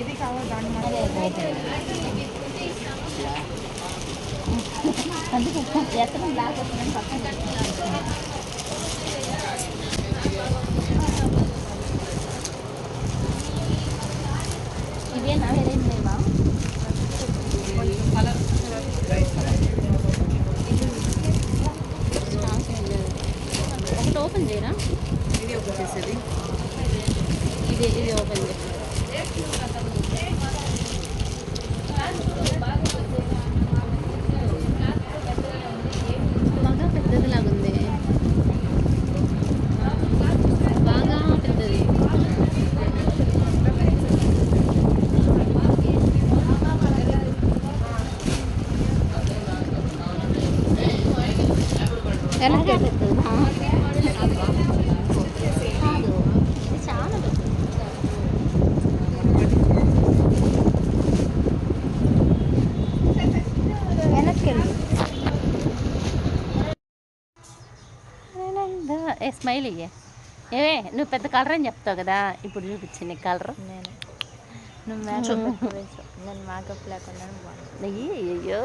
ఇది కావాలి దాని అందుకే బ్లాక్ వస్తుందని పక్కన పెట్టుకున్నాను. ఇవేనా వేరే లేవా? కలర్ ఒకటి ఓపెన్ చేయరా? ఇది ఒక చేసేది. ఇది ఇది ఓపెన్ చేయి బాగా పెద్దది లాగుంది బాగా పెద్దది వెనక్కి పెద్దది కాదు ఇది చాలా పెద్దది వెనక్కి వెళ్ళు ఏ స్మైల్ ఇయ్యే. ఏవే నువ్వు పెద్ద కలర్ అని చెప్తావు కదా ఇప్పుడు చూపించింది కలర్ నేను. నువ్వు మేకప్ నేను మేకప్ లేకుండా అయ్యో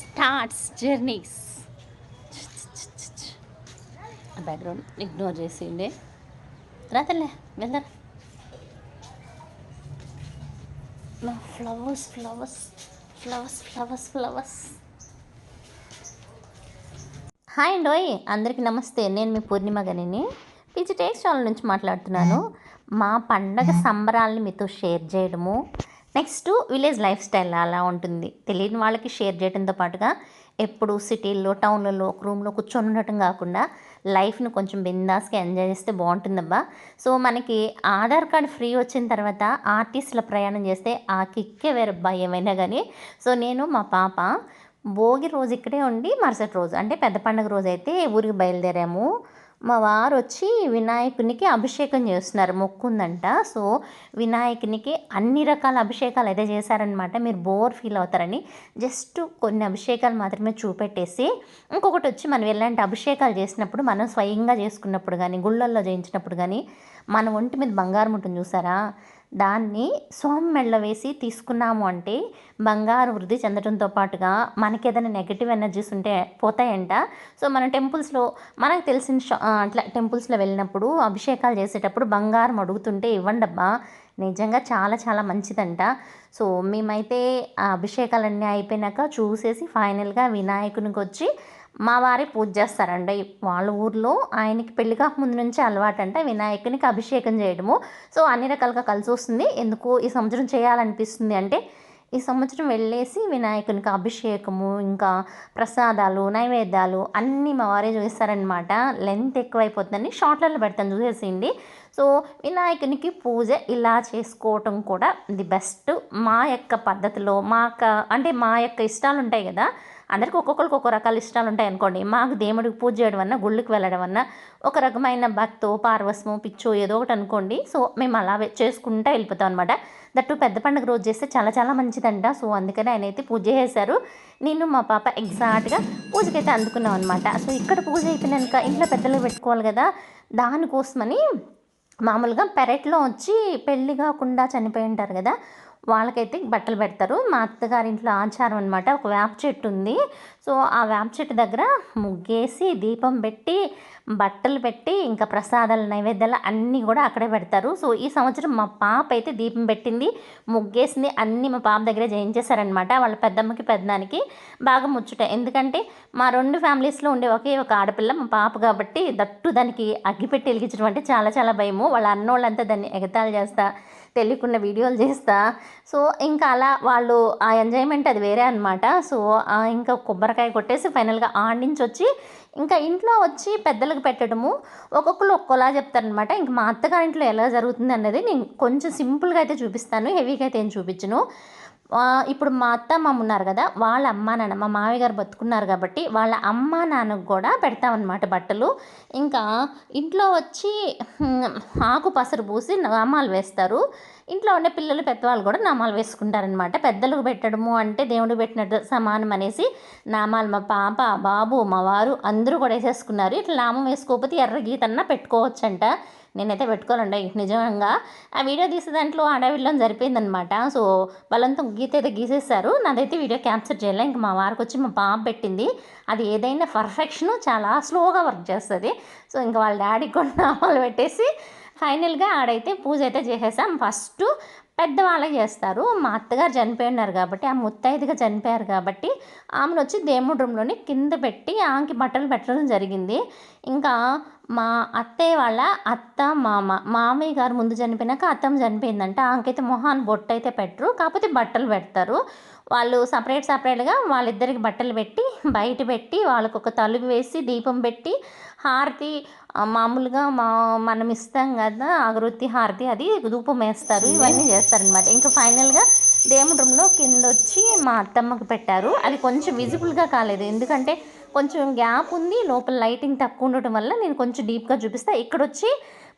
స్టార్ట్స్ జర్నీస్ బ్యాక్గ్రౌండ్ ఇగ్నోర్ చేసిండే రాతలే వెళ్దారా flowers flowers flowers flowers flowers hi అండి ఓయ్ అందరికీ నమస్తే. నేను మీ పూర్ణిమ గనిని పిచ్చి టేక్స్ ఛానల్ నుంచి మాట్లాడుతున్నాను. మా పండగ సంబరాలని మీతో షేర్ చేయడము. నెక్స్ట్ విలేజ్ లైఫ్ స్టైల్ అలా ఉంటుంది. తెలియని వాళ్ళకి షేర్ చేయడంతో పాటుగా ఎప్పుడు సిటీల్లో టౌన్లలో ఒక రూమ్లో కూర్చొని ఉండటం కాకుండా లైఫ్ను కొంచెం బిందాస్గా ఎంజాయ్ చేస్తే బాగుంటుందబ్బా. సో మనకి ఆధార్ కార్డ్ ఫ్రీ వచ్చిన తర్వాత ఆర్టిస్టుల ప్రయాణం చేస్తే ఆ కిక్కే వేరే ఏమైనా కానీ సో నేను మా పాప భోగి రోజు ఇక్కడే ఉండి మరుసటి రోజు అంటే పెద్ద పండుగ రోజు అయితే ఊరికి బయలుదేరాము. మా వారు వచ్చి వినాయకునికి అభిషేకం చేస్తున్నారు. మొక్కుందంట. సో వినాయకునికి అన్ని రకాల అభిషేకాలు అయితే చేశారనమాట మీరు బోర్ ఫీల్ అవుతారని. జస్ట్ కొన్ని అభిషేకాలు మాత్రమే చూపెట్టేసి ఇంకొకటి వచ్చి మనం ఎలాంటి అభిషేకాలు చేసినప్పుడు మనం స్వయంగా చేసుకున్నప్పుడు కానీ గుళ్ళల్లో చేయించినప్పుడు కానీ మన ఒంటి మీద బంగారం ఉంటుంది చూసారా? దాన్ని సోమం మెళ్ళ వేసి తీసుకున్నాము అంటే బంగారు వృద్ధి చెందడంతో పాటుగా మనకి ఏదైనా నెగిటివ్ ఎనర్జీస్ ఉంటే పోతాయంట. సో మన టెంపుల్స్లో మనకు తెలిసిన అట్లా టెంపుల్స్లో వెళ్ళినప్పుడు అభిషేకాలు చేసేటప్పుడు బంగారం అడుగుతుంటే ఇవ్వండబ్బా నిజంగా చాలా చాలా మంచిదంట. సో మేమైతే ఆ అభిషేకాలన్నీ అయిపోయినాక చూసేసి ఫైనల్గా వినాయకునికి వచ్చి మా వారి పూజ చేస్తారండి వాళ్ళ ఊర్లో ఆయనకి పెళ్ళి కాకముందు నుంచి అలవాటంట. వినాయకునికి అభిషేకం చేయడము. సో అన్ని రకాలుగా కలిసి వస్తుంది. ఎందుకు ఈ సంవత్సరం చేయాలనిపిస్తుంది అంటే ఈ సంవత్సరం వెళ్ళేసి వినాయకునికి అభిషేకము ఇంకా ప్రసాదాలు నైవేద్యాలు అన్నీ మా వారే చూస్తారనమాట లెంత్ ఎక్కువైపోతుందని షార్ట్లలో పెడతాను చూసేసిండి సో వినాయకునికి పూజ ఇలా చేసుకోవటం కూడా ది బెస్ట్. మా యొక్క పద్ధతిలో మా యొక్క అంటే మా యొక్క ఇష్టాలు ఉంటాయి కదా అందరికీ ఒక్కొక్కరికి ఒక్కో రకాల ఇష్టాలు ఉంటాయి అనుకోండి. మాకు దేవుడికి పూజ చేయడం వల్ల గుళ్ళకి వెళ్ళడం వల్ల ఒక రకమైన భక్తో పార్వసము పిచ్చో ఏదో ఒకటి అనుకోండి. సో మేము అలా చేసుకుంటూ వెళ్ళిపోతాం అనమాట దట్టు పెద్ద పండుగ రోజు చేస్తే చాలా చాలా మంచిదంట. సో అందుకని ఆయన అయితే పూజ చేశారు. నేను మా పాప ఎగ్జాక్ట్గా పూజకైతే అందుకున్నాం అనమాట సో ఇక్కడ పూజ అయిపోయినాక ఇంట్లో పెద్దలు పెట్టుకోవాలి కదా. దానికోసమని మామూలుగా పెరట్లో వచ్చి పెళ్ళి కాకుండా చనిపోయి ఉంటారు కదా. వాళ్ళకైతే బట్టలు పెడతారు. మా అత్తగారి ఇంట్లో ఆచారం అనమాట ఒక వేప చెట్టు ఉంది. సో ఆ వేప చెట్టు దగ్గర ముగ్గేసి దీపం పెట్టి బట్టలు పెట్టి ఇంకా ప్రసాదాలు నైవేద్యాలు అన్నీ కూడా అక్కడే పెడతారు. సో ఈ సంవత్సరం మా పాప అయితే దీపం పెట్టింది ముగ్గేసింది అన్నీ మా పాప దగ్గర చేయించేశారనమాట వాళ్ళ పెద్దమ్మకి పెద్దదానికి బాగా ముచ్చుట. ఎందుకంటే మా రెండు ఫ్యామిలీస్లో ఉండే ఒకే ఒక ఆడపిల్ల మా పాప కాబట్టి దట్టు దానికి అగ్గిపెట్టి వెలిగించడం అంటే చాలా చాలా భయము. వాళ్ళ అన్నోళ్ళంతా దాన్ని ఎగతాళి చేస్తా తెలియకుండా వీడియోలు చేస్తా. సో ఇంకా అలా వాళ్ళు ఆ ఎంజాయ్మెంట్ అది వేరే అనమాట సో ఇంకా కొబ్బరికాయ కొట్టేసి ఫైనల్గా ఆడి నుంచి వచ్చి ఇంకా ఇంట్లో వచ్చి పెద్దలకు పెట్టడము. ఒక్కొక్కరు ఒక్కోలా చెప్తారనమాట ఇంక మా అత్తగారింట్లో ఎలా జరుగుతుంది అన్నది నేను కొంచెం సింపుల్గా అయితే చూపిస్తాను. హెవీగా అయితే ఏం చూపించను. ఇప్పుడు మా అత్త మామ ఉన్నారు కదా వాళ్ళ అమ్మ నాన్న మా మామయ్య గారు బతుకున్నారు కాబట్టి వాళ్ళ అమ్మ నాన్నకు కూడా పెడతామన్నమాట బట్టలు. ఇంకా ఇంట్లో వచ్చి ఆకు పసరు పూసి నామాలు వేస్తారు. ఇంట్లో ఉండే పిల్లలు పెద్దవాళ్ళు కూడా నామాలు వేసుకుంటారనమాట పెద్దలకు పెట్టడము అంటే దేవుడు పెట్టినట్టు సమానం అనేసి నామాలు మా పాప బాబు మా వారు అందరూ కూడా వేసేసుకున్నారు. ఇట్లా నామం వేసుకోకపోతే ఎర్ర గీతన్నా పెట్టుకోవచ్చంట. నేనైతే పెట్టుకోవాలండి నిజంగా ఆ వీడియో తీసే దాంట్లో అడవిలో జరిపోయిందనమాట సో వాళ్ళంతా గీత అయితే గీసేస్తారు నాదైతే వీడియో క్యాప్చర్ చేయలే. ఇంకా మా వారికి వచ్చి మా పాప పెట్టింది. అది ఏదైనా పర్ఫెక్షన్ చాలా స్లోగా వర్క్ చేస్తుంది. సో ఇంకా వాళ్ళ డాడీకి కూడా నామాలు పెట్టేసి ఫైనల్గా ఆడైతే పూజ అయితే చేసేసాం. ఫస్ట్ పెద్దవాళ్ళే చేస్తారు. మా అత్తగారు చనిపోయి ఉన్నారు కాబట్టి ఆ ముత్తైదుగా చనిపోయారు కాబట్టి ఆమెను వచ్చి దేవుడి రూమ్లోని కింద పెట్టి ఆమెకి బట్టలు పెట్టడం జరిగింది. ఇంకా మా అత్తయ్య వాళ్ళ అత్త మామ మామయ్య గారు ముందు చనిపోయినాక అత్తమ్మ చనిపోయిందంట. ఆమెకైతే మొహాన్ బొట్టు అయితే పెట్టరు కాకపోతే బట్టలు పెడతారు. వాళ్ళు సపరేట్ సపరేట్గా వాళ్ళిద్దరికి బట్టలు పెట్టి బయట పెట్టి వాళ్ళకు ఒక తలుగు వేసి దీపం పెట్టి హారతి మామూలుగా మా మనం ఇస్తాం కదా అగరుత్తి హారతి అది ధూపం వేస్తారు ఇవన్నీ చేస్తారనమాట ఇంకా ఫైనల్గా దేవుడి రూమ్లో కింద వచ్చి మా అత్తమ్మకి పెట్టారు. అది కొంచెం విజిబుల్గా కాలేదు. ఎందుకంటే కొంచెం గ్యాప్ ఉంది లోపల లైటింగ్ తక్కువ ఉండటం వల్ల నేను కొంచెం డీప్గా చూపిస్తా. ఇక్కడ వచ్చి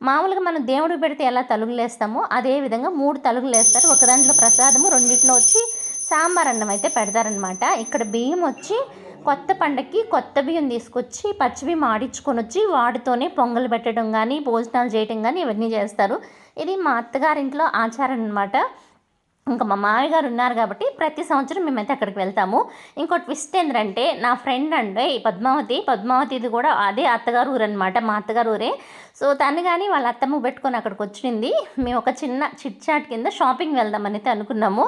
మామూలుగా మనం దేవుడికి పెడితే ఎలా తలుగులేస్తామో అదేవిధంగా అదే విధంగా మూడు తలుగులు వేస్తారు. ఒక దాంట్లో ప్రసాదము రెండిట్లో వచ్చి సాంబార్ అన్నం అయితే పెడతారనమాట. ఇక్కడ బియ్యం వచ్చి కొత్త పండక్కి కొత్త బియ్యం తీసుకొచ్చి పచ్చి బియ్యం ఆడించుకొని వచ్చి వాటితోనే పొంగలు పెట్టడం కానీ భోజనాలు చేయడం కానీ ఇవన్నీ చేస్తారు. ఇది మా అత్తగారింట్లో ఆచారం అనమాట ఇంకా మా మామయ్య గారు ఉన్నారు కాబట్టి ప్రతి సంవత్సరం మేమైతే అక్కడికి వెళ్తాము. ఇంకో ట్విస్ట్ ఏంటంటే నా ఫ్రెండ్ అంటే ఈ పద్మావతి పద్మావతిది కూడా అదే అత్తగారు ఊరు అనమాట మా అత్తగారు ఊరే. సో తను కానీ వాళ్ళ అత్తమ్మ పెట్టుకొని అక్కడికి వచ్చింది. మేము ఒక చిన్న చిట్ చాట్ కింద షాపింగ్ వెళ్దామని అయితే అనుకున్నాము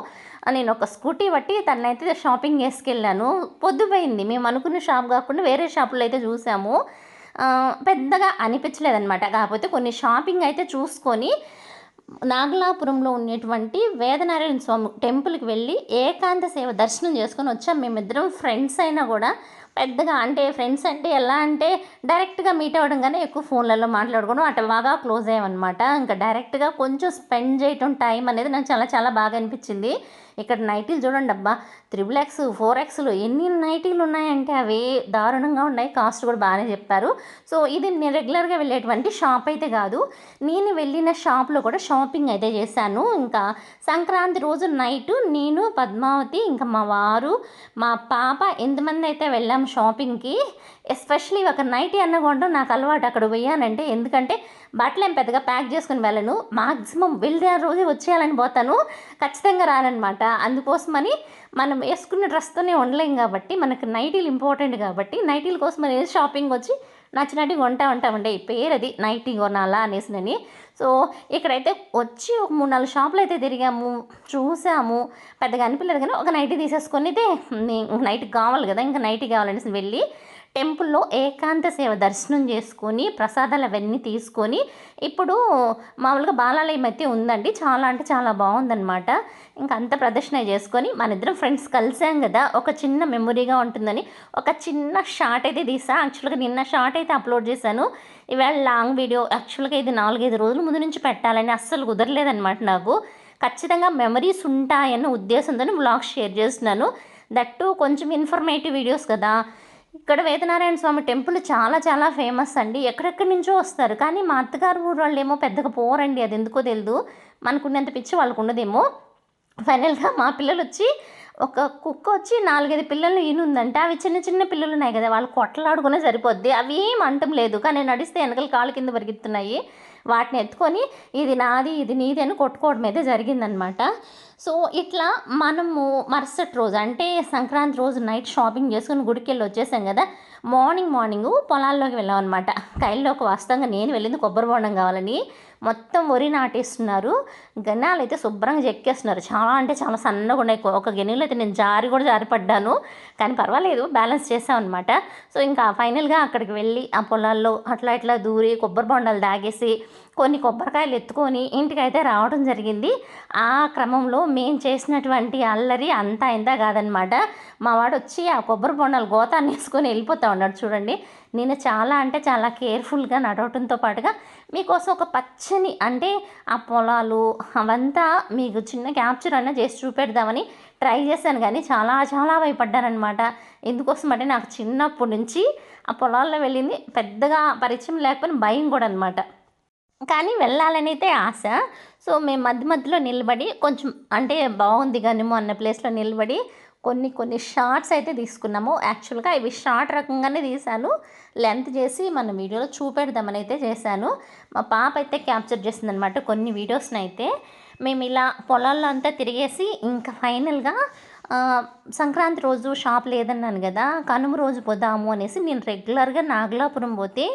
నేను ఒక స్కూటీ బట్టి తనైతే షాపింగ్ వేసుకెళ్ళాను పొద్దుపోయింది. మేము అనుకున్న షాప్ కాకుండా వేరే షాపులో అయితే చూసాము. పెద్దగా అనిపించలేదన్నమాట. కాకపోతే కొన్ని షాపింగ్ అయితే చూసుకొని నాగలాపురంలో ఉన్నటువంటి వేదనారాయణ స్వామి టెంపుల్కి వెళ్ళి ఏకాంత సేవ దర్శనం చేసుకొని వచ్చాం. మేమిద్దరం ఫ్రెండ్స్ అయినా కూడా పెద్దగా అంటే ఫ్రెండ్స్ అంటే ఎలా అంటే డైరెక్ట్గా మీట్ అవ్వడం కానీ ఎక్కువ ఫోన్లలో మాట్లాడుకోవడం. అట్లా బాగా క్లోజ్ అయ్యామన్నమాట. ఇంకా డైరెక్ట్గా కొంచెం స్పెండ్ చేయటం టైం అనేది నాకు చాలా చాలా బాగా అనిపించింది. ఇక్కడ నైటీలు చూడండి అబ్బా. త్రిబుల్ ఎక్స్ ఫోర్ ఎక్స్లు ఎన్ని నైటీలు ఉన్నాయంటే అవే దారుణంగా ఉన్నాయి. కాస్ట్ కూడా బాగానే చెప్పారు. సో ఇది నేను రెగ్యులర్గా వెళ్ళేటువంటి షాప్ అయితే కాదు. నేను వెళ్ళిన షాప్లో కూడా షాపింగ్ అయితే చేశాను. ఇంకా సంక్రాంతి రోజు నైట్ నేను పద్మావతి ఇంకా మా వారు మా పాప ఎంతమంది అయితే వెళ్ళాము షాపింగ్కి ఎస్పెషలీ ఒక నైటీ అన్న కొనడం నాకు అలవాటు అక్కడ పోయానంటే ఎందుకంటే బట్టలు ఏం పెద్దగా ప్యాక్ చేసుకుని వెళ్ళను. మాక్సిమం వెళ్ళే రోజే వచ్చేయాలని పోతాను. ఖచ్చితంగా రానమాట అందుకోసమని మనం వేసుకున్న డ్రెస్తోనే ఉండలేం కాబట్టి మనకు నైటీలు ఇంపార్టెంట్ కాబట్టి నైటీల కోసం అనేది షాపింగ్ వచ్చి నచ్చినట్టు కొంటా ఉంటామండి. ఈ పేరు అది నైటీ కొనాలా అనేసినని సో ఇక్కడైతే వచ్చి ఒక మూడు నాలుగు షాపులు అయితే తిరిగాము. చూసాము. పెద్దగా అనిపించలేదు కానీ ఒక నైటీ తీసేసుకొని అయితే నైట్ కావాలి కదా ఇంకా నైటీ కావాలనేసి వెళ్ళి టెంపుల్లో ఏకాంత సేవ దర్శనం చేసుకొని ప్రసాదాలు అవన్నీ తీసుకొని ఇప్పుడు మామూలుగా బాలాలయం అయితే ఉందండి. చాలా అంటే చాలా బాగుందన్నమాట. ఇంకా అంత ప్రదర్శన చేసుకొని మన ఇద్దరం ఫ్రెండ్స్ కలిసాం కదా. ఒక చిన్న మెమొరీగా ఉంటుందని. ఒక చిన్న షార్ట్ అయితే తీసా. యాక్చువల్గా నిన్న షార్ట్ అయితే అప్లోడ్ చేశాను. ఇవాళ లాంగ్ వీడియో. యాక్చువల్గా ఇది నాలుగైదు రోజుల ముందు నుంచి పెట్టాలని అస్సలు కుదరలేదన్నమాట నాకు. ఖచ్చితంగా మెమరీస్ ఉంటాయన్న ఉద్దేశంతో బ్లాగ్ షేర్ చేస్తున్నాను. దట్టు కొంచెం ఇన్ఫర్మేటివ్ వీడియోస్ కదా. ఇక్కడ వేదనారాయణ స్వామి టెంపుల్ చాలా చాలా ఫేమస్ అండి. ఎక్కడెక్కడి నుంచో వస్తారు. కానీ మా అత్తగారు ఊరు వాళ్ళు ఏమో పెద్దగా పోరండి. అది ఎందుకో తెలియదు మనకున్నంత పిచ్చి వాళ్ళకు ఉండదేమో ఫైనల్గా మా పిల్లలు వచ్చి ఒక కుక్క వచ్చి నాలుగైదు పిల్లలు ఈనుందంటే. అవి చిన్న చిన్న పిల్లలు ఉన్నాయి కదా. వాళ్ళు కొట్టలాడుకునే సరిపోద్ది. అవి ఏం అంటం లేదు. కానీ నడిస్తే వెనకలు కాళ్ళ కింద పరిగెత్తున్నాయి. వాటిని ఎత్తుకొని ఇది నాది ఇది నీది అని కొట్టుకోవడం అయితే జరిగిందనమాట. సో ఇట్లా మనము మరుసటి రోజు అంటే సంక్రాంతి రోజు నైట్ షాపింగ్ చేసుకుని గుడికి వెళ్ళి వచ్చేసాం కదా మార్నింగ్ మార్నింగ్ పొలాల్లోకి వెళ్ళాం అనమాట కైల్లోకి వాస్తవంగా నేను వెళ్ళింది కొబ్బరి బోండం కావాలని. మొత్తం వరి నాటేస్తున్నారు. గనాలు అయితే శుభ్రంగా చెక్కేస్తున్నారు. చాలా అంటే చాలా సన్నగా ఉన్నాయి. ఒక గిన్నెలో అయితే నేను జారి కూడా జారిపడ్డాను కానీ పర్వాలేదు బ్యాలెన్స్ చేసామన్నమాట సో ఇంకా ఫైనల్గా అక్కడికి వెళ్ళి ఆ పొలాల్లో అట్లా ఇట్లా దూరి కొబ్బరి బొండాలు దాగేసి కొన్ని కొబ్బరికాయలు ఎత్తుకొని ఇంటికైతే రావడం జరిగింది. ఆ క్రమంలో మేము చేసినటువంటి అల్లరి అంతా ఇంత కాదనమాట. మా వాడు వచ్చి ఆ కొబ్బరి బొండాలు గోతాన్ని వేసుకొని వెళ్ళిపోతా ఉన్నాడు చూడండి. నేను చాలా అంటే చాలా కేర్ఫుల్గా నడవటంతో పాటుగా మీకోసం ఒక పచ్చని అంటే ఆ పొలాలు అవంతా మీకు చిన్న క్యాప్చర్ అన్న చేసి చూపెడదామని ట్రై చేశాను కానీ చాలా చాలా భయపడ్డానమాట ఎందుకోసం అంటే నాకు చిన్నప్పటి నుంచి ఆ పొలాల్లో వెళ్ళింది. పెద్దగా పరిచయం లేకపోయినా భయం కూడా అనమాట. కానీ వెళ్ళాలని అయితే ఆశ. సో మేము మధ్య మధ్యలో నిలబడి కొంచెం అంటే బాగుంది కానేమో అన్న ప్లేస్లో నిలబడి కొన్ని కొన్ని షార్ట్స్ అయితే తీసుకున్నాము. యాక్చువల్గా ఇవి షార్ట్ రకంగానే తీశాను. లెంత్ చేసి మన వీడియోలో చూపెడదామని అయితే చేశాను. మా పాప అయితే క్యాప్చర్ చేసిందనమాట కొన్ని వీడియోస్ని అయితే మేము ఇలా పొలాల్లో అంతా తిరిగేసి ఇంకా ఫైనల్గా సంక్రాంతి రోజు షాప్ లేదన్నాను కదా కనుమ రోజు పోదాము అనేసి నేను రెగ్యులర్గా నాగలాపురం పోతే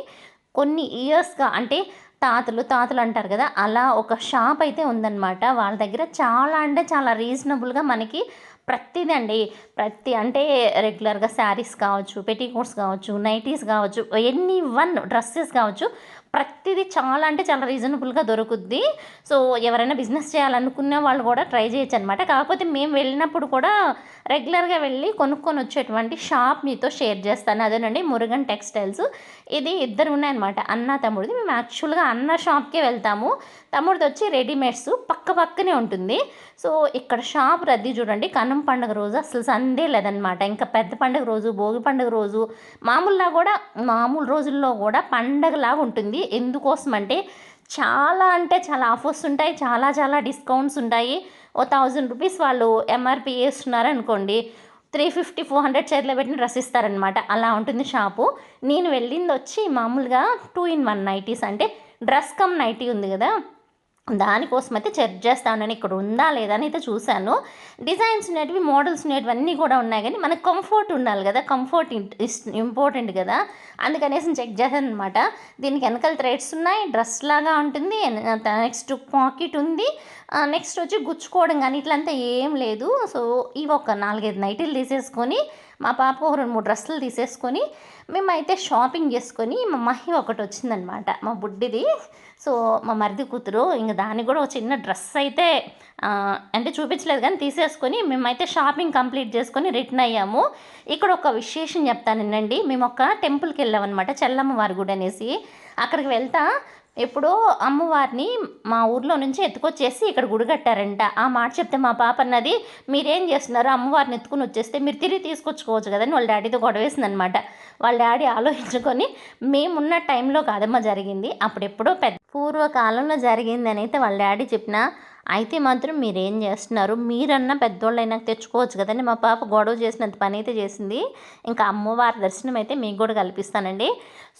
కొన్ని ఇయర్స్గా అంటే తాతలు తాతలు అంటారు కదా అలా ఒక షాప్ అయితే ఉందన్నమాట. వాళ్ళ దగ్గర చాలా అంటే చాలా రీజనబుల్గా మనకి ప్రతిదండి ప్రతి అంటే రెగ్యులర్గా శారీస్ కావచ్చు పెట్టికోట్స్ కావచ్చు నైటీస్ కావచ్చు ఎనీ వన్ డ్రెస్సెస్ కావచ్చు ప్రతిదీ చాలా అంటే చాలా రీజనబుల్గా దొరుకుద్ది. సో ఎవరైనా బిజినెస్ చేయాలనుకునే వాళ్ళు కూడా ట్రై చేయొచ్చు అనమాట కాకపోతే మేము వెళ్ళినప్పుడు కూడా రెగ్యులర్గా వెళ్ళి కొనుక్కొని వచ్చేటువంటి షాప్ మీతో షేర్ చేస్తాను. అదేనండి మురుగన్ టెక్స్టైల్స్ ఇది ఇద్దరు ఉన్నాయన్నమాట. అన్న తమ్ముడిది. మేము యాక్చువల్గా అన్న షాప్కే వెళ్తాము. తమ్ముడిది వచ్చి రెడీమేడ్స్ పక్క పక్కనే ఉంటుంది. సో ఇక్కడ షాప్ రద్దీ చూడండి. కన్నం పండుగ రోజు అసలు సందే లేదనమాట ఇంకా పెద్ద పండుగ రోజు భోగి పండుగ రోజు మామూలుగా కూడా మామూలు రోజుల్లో కూడా పండగలాగా ఉంటుంది. ఎందుకోసం అంటే చాలా అంటే చాలా ఆఫర్స్ ఉంటాయి చాలా చాలా డిస్కౌంట్స్ ఉంటాయి. ఓ థౌజండ్ రూపీస్ వాళ్ళు ఎంఆర్పి వేస్తున్నారు అనుకోండి త్రీ ఫిఫ్టీ ఫోర్ హండ్రెడ్ చేతిలో పెట్టిన డ్రెస్ ఇస్తారనమాట అలా ఉంటుంది షాపు. నేను వెళ్ళింది వచ్చి మామూలుగా టూ ఇన్ వన్ నైటీస్ అంటే డ్రెస్ కమ్ నైటీ ఉంది కదా దానికోసం అయితే చెక్ చేస్తానని ఇక్కడ ఉందా లేదా అని అయితే చూశాను. డిజైన్స్ ఉండేటివి మోడల్స్ ఉండేటివి అన్నీ కూడా ఉన్నాయి కానీ మనకు కంఫర్ట్ ఉండాలి కదా కంఫర్ట్ ఇంపార్టెంట్ కదా. అందుకనేసి చెక్ చేశాను అనమాట దీనికి వెనకాల థ్రెడ్స్ ఉన్నాయి డ్రెస్ లాగా ఉంటుంది నెక్స్ట్ పాకెట్ ఉంది. నెక్స్ట్ వచ్చి గుచ్చుకోవడం కానీ ఇట్లంతా ఏం లేదు. సో ఇవి ఒక నాలుగైదు నైటీలు తీసేసుకొని మా పాప ఒక రెండు మూడు డ్రెస్సులు తీసేసుకొని మేమైతే షాపింగ్ చేసుకొని మా మహి ఒకటి వచ్చిందనమాట మా బుడ్డిది. సో మా మరిది కూతురు ఇంక దానికి కూడా ఒక చిన్న డ్రెస్ అయితే అంటే చూపించలేదు కానీ తీసేసుకొని మేమైతే షాపింగ్ కంప్లీట్ చేసుకొని రిటర్న్ అయ్యాము. ఇక్కడ ఒక విశేషం చెప్తానండి మేము ఒక టెంపుల్కి వెళ్ళామన్నమాట చెల్లమ్మ వారి గుడి అనేసి. అక్కడికి వెళ్తా ఎప్పుడో అమ్మవారిని మా ఊర్లో నుంచి ఎత్తుకొచ్చేసి ఇక్కడ గుడి కట్టారంట. ఆ మాట చెప్తే మా పాప అన్నది మీరేం చేస్తున్నారు? అమ్మవారిని ఎత్తుకుని వచ్చేస్తే మీరు తిరిగి తీసుకొచ్చుకోవచ్చు కదని వాళ్ళ డాడీతో గొడవేసిందనమాట వాళ్ళ డాడీ ఆలోచించుకొని మేమున్న టైంలో కాదమ్మ జరిగింది. అప్పుడెప్పుడో పెద్ద పూర్వకాలంలో జరిగిందని అయితే వాళ్ళ డాడీ చెప్పిన అయితే మాత్రం మీరేం చేస్తున్నారు? మీరన్నా పెద్దోళ్ళైనా తెచ్చుకోవచ్చు కదండి. మా పాప గొడవ చేసినంత పని అయితే చేసింది. ఇంకా అమ్మవారి దర్శనం అయితే మీకు కూడా కల్పిస్తానండి.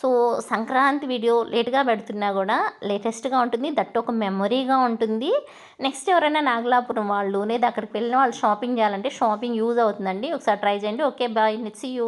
సో సంక్రాంతి వీడియో లేట్గా పెడుతున్నా కూడా లేటెస్ట్గా ఉంటుంది. దట్ ఒక మెమొరీగా ఉంటుంది. నెక్స్ట్ ఎవరైనా నాగలాపురం వాళ్ళు లేదా అక్కడికి వెళ్ళిన వాళ్ళు షాపింగ్ చేయాలంటే షాపింగ్ యూజ్ అవుతుందండి. ఒకసారి ట్రై చేయండి. Okay bye. Nits you